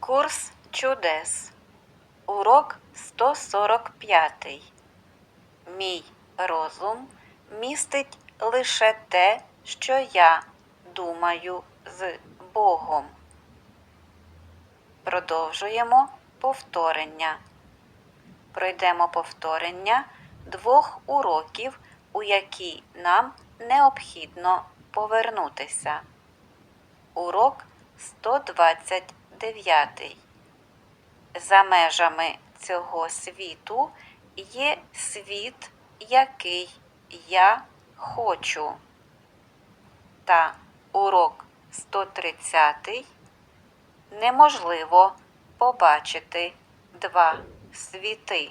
Курс чудес. Урок 145. Мій розум містить лише те, що я думаю з Богом. Продовжуємо повторення. Пройдемо повторення двох уроків, у які нам необхідно повернутися. Урок 129. За межами цього світу є світ, який я хочу. Та урок 130. Неможливо побачити два світи.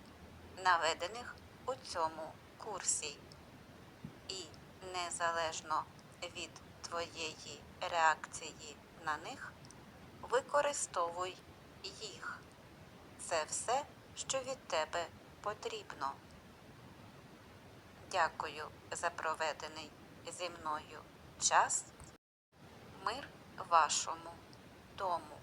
наведених у цьому курсі. І незалежно від твоєї реакції на них, використовуй їх. Це все, що від тебе потрібно. Дякую за проведений зі мною час. Мир вашому дому.